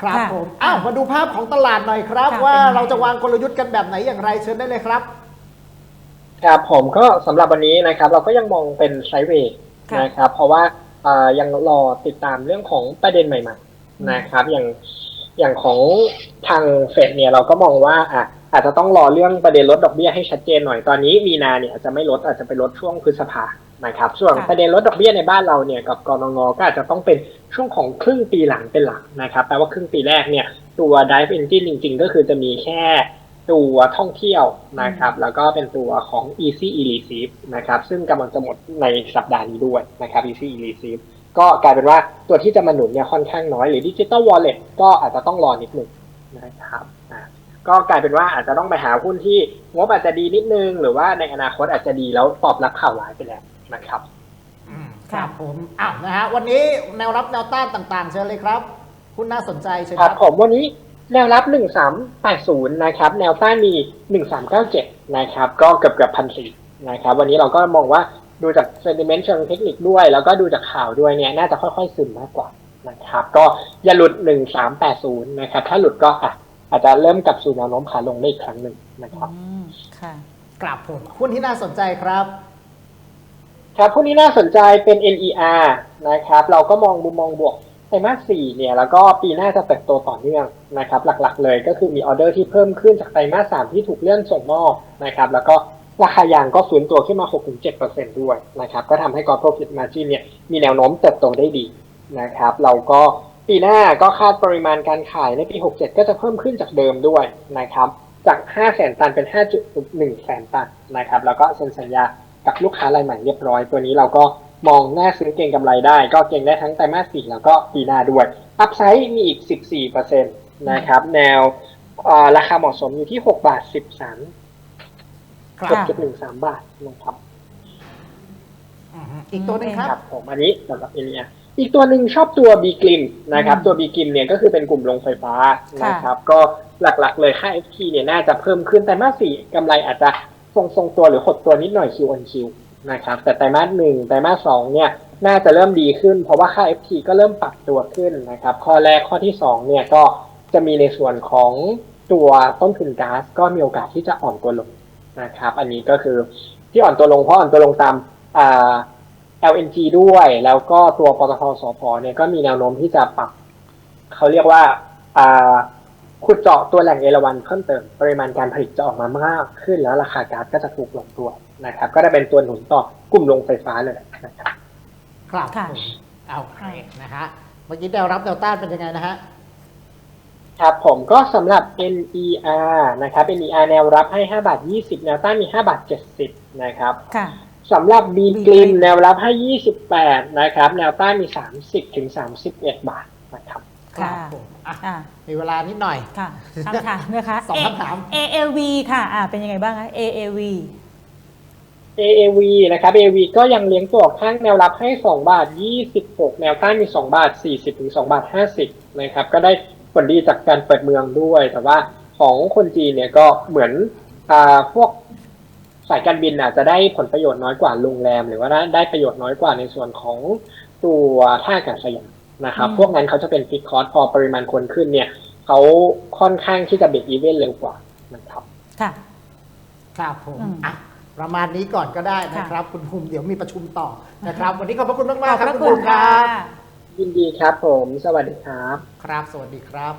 ครับค่ะผมอ้าวมาดูภาพของตลาดหน่อยครับ ค่ะว่าเป็นไง เราจะวางกลยุทธ์กันแบบไหนอย่างไรเชิญได้เลยครับ ครับผมก็สำหรับวันนี้นะครับเราก็ยังมองเป็นไซด์เวย์ค่ะนะครับ เพราะว่าเอ่อยังรอติดตามเรื่องของประเด็นใหม่ๆนะครับ อย่างอย่างของทางเฟดเนี่ยเราก็มองว่าอะ อาจจะต้องรอเรื่องประเด็นลดดอกเบี้ยให้ชัดเจนหน่อยตอนนี้มีนาเนี่ยอาจจะไม่ลดอาจจะไปลดช่วงพฤษภานะครับส่วนประเด็นลดดอกเบี้ยในบ้านเราเนี่ยกับกรงงก็อาจจะต้องเป็นช่วงของครึ่งปีหลังเป็นหลักนะครับแปลว่าครึ่งปีแรกเนี่ยตัว dive engine จริง ๆ ก็คือจะมีแค่ตัวท่องเที่ยวนะครับแล้วก็เป็นตัวของ easy e receive นะครับซึ่งกำลังจะหมดในสัปดาห์นี้ด้วยนะครับ easy e receive ก็กลายเป็นว่าตัวที่จะมาหนุนเนี่ยค่อนข้างน้อยหรือ digital wallet ก็อาจจะต้องรอนิดหนึ่งนะครับ ก็กลายเป็นว่าอาจจะต้องไปหาหุ้นที่งบอาจจะดีนิดนึง หรือว่าในอนาคตอาจจะดีแล้วตอบรับข่าวร้ายไปแล้วนะครับอืมคค่ะรับผมอ้าวนะฮะวันนี้แนวรับแนวต้านต่าง ๆ เชิญเลยครับคุณน่าสนใจเชิญคครัรับบผมวันนี้แนวรับ1380นะครับ แนวต้านมี1397นะครับ ก็เกือบเกือบพันสี่นะครับ วันนี้เราก็มองว่าดูจาก sentiment เชิงเทคนิคด้วย แล้วก็ดูจากข่าวด้วยเนี่ยน่าจะค่อยๆซึมมากกว่านะครับ ก็อย่าหลุด1380นะครับ ถ้าหลุดก็อะ อาจจะเริ่มกลับสู่แนวโน้มขาลงได้อีกครั้งหนึ่งนะครับอืมค่ะกลับผมหุ้นที่น่าสนใจครับ ครับพวกนี้น่าสนใจเป็น NER นะครับ เราก็มองมุมมองบวกไตรมาสสี่เนี่ยแล้วก็ปีหน้าจะเติบโตต่อเนื่องนะครับ หลักๆ เลยก็คือมีออเดอร์ที่เพิ่มขึ้นจากไตรมาสสามที่ถูกเลื่อนส่งมอบนะครับ แล้วก็ราคายางก็ฟื้นตัวขึ้นมา 6-7%ด้วยนะครับ ก็ทำให้กอ profit margin เนี่ยมีแนวโน้มเติบโตได้ดีนะครับ เราก็ ปีหน้าก็คาดปริมาณการขายในปี 67 ก็จะเพิ่มขึ้นจากเดิมด้วยนะครับ จาก 5 แสนตันเป็น 5.1 แสนตันนะครับ แล้วก็เซ็นสัญญากับลูกค้ารายใหม่เรียบร้อย ตัวนี้เราก็มองหน้าซื้อเก่งกำไรได้ ก็เก่งได้ทั้งไตรมาสสี่แล้วก็ปีหน้าด้วย อัพไซด์มีอีก 14%นะครับ แนวเอ่อราคาเหมาะสมอยู่ที่ 6 บาท 13ครัเกืบอบจุดหนึ่งสามบาทนะครับอืมอีกตัวหนึงครับครับผมอันนี้สำหรับเอเนีย อีกตัวหนึ่งชอบตัวบีกลิมนะครับอืมตัวบีกลิมเนี่ยก็คือเป็นกลุ่มโรงไฟฟ้าค่ะนะครับ ก็หลักๆเลยค่า FT เนี่ยน่าจะเพิ่มขึ้นแต่มาสสี่กำไรอาจจะทรงๆตัวหรือหดตัวนิดหน่อย Q on Q นะครับ แต่ไตรมาสหนึ่งไตรมาสสองเนี่ยน่าจะเริ่มดีขึ้น เพราะว่าค่า FT ก็เริ่มปรับตัวขึ้นนะครับ ข้อแรกข้อที่สองเนี่ยก็จะมีในส่วนของตัวต้นทุนก๊าซก็มีโอกาสที่จะอ่อนตัวลงนะครับ อันนี้ก็คือที่อ่อนตัวลงเพราะอ่อนตัวลงตามอ่า LNG ด้วย แล้วก็ตัวปตทสพเนี่ยก็มีแนวโน้มที่จะปรับเขาเรียกว่าอ่าขุดเจาะตัวแหล่งเอราวันเพิ่มเติม ปริมาณการผลิตจะออกมามากขึ้นแล้วราคาก๊าซก็จะถูกลงตัวนะครับ ก็จะเป็นตัวหนุนต่อกลุ่มโรงไฟฟ้าเลยนะครับครับค่ะผมเอาโอเคนะฮะเมื่อกี้แนวรับแนวต้านเป็นยังไงนะฮะครับผมก็สำหรับ NER นะครับ NER แนวรับให้ 5 บาท 20 แนวต้านมี 5 บาท 70 นะครับค่ะ สำหรับ B ก Glim ลิมแนวรับให้ 28 นะครับ แนวต้านมี 30 ถึง 31 บาทนะครับครัค่ะบผมอะอ่ามีเวลานิดหน่อย ค่ะคำถามนะคะสองคำถาม A- AAV ค่ะอ่าเป็นยังไงบ้างคะ AAV AAV นะครับ AAV ก็ยังเลี้ยงตัวข้างแนวรับให้ 2 บาท 26 แนวต้านมี 2 บาท 40 ถึง 2 บาท 50 นะครับ ก็ได้ผลดีจากการเปิดเมืองด้วย แต่ว่าของคนจีนเนี่ยก็เหมือนอ่าพวก สายการบินอาจจะได้ผลประโยชน์น้อยกว่าโรงแรม หรือว่าได้ได้ประโยชน์น้อยกว่าในส่วนของตัวท่าอากาศยานนะครับอืมพวกนั้นเขาจะเป็นฟิกคอร์สพอปริมาณคนขึ้นเนี่ยเขาค่อนข้างที่จะเบรกอีเวนต์เร็วกว่านะครับค่ะครับผมอืมอะประมาณนี้ก่อนก็ได้นะครับ คุณภูมิเดี๋ยวมีประชุมต่อนะครับ วันนี้ขอบพระคุณมากๆครับขอบพระคุณคุภูณมิคค่ะรับยินดีครับผม สวัสดีครับ ครับ สวัสดีครับ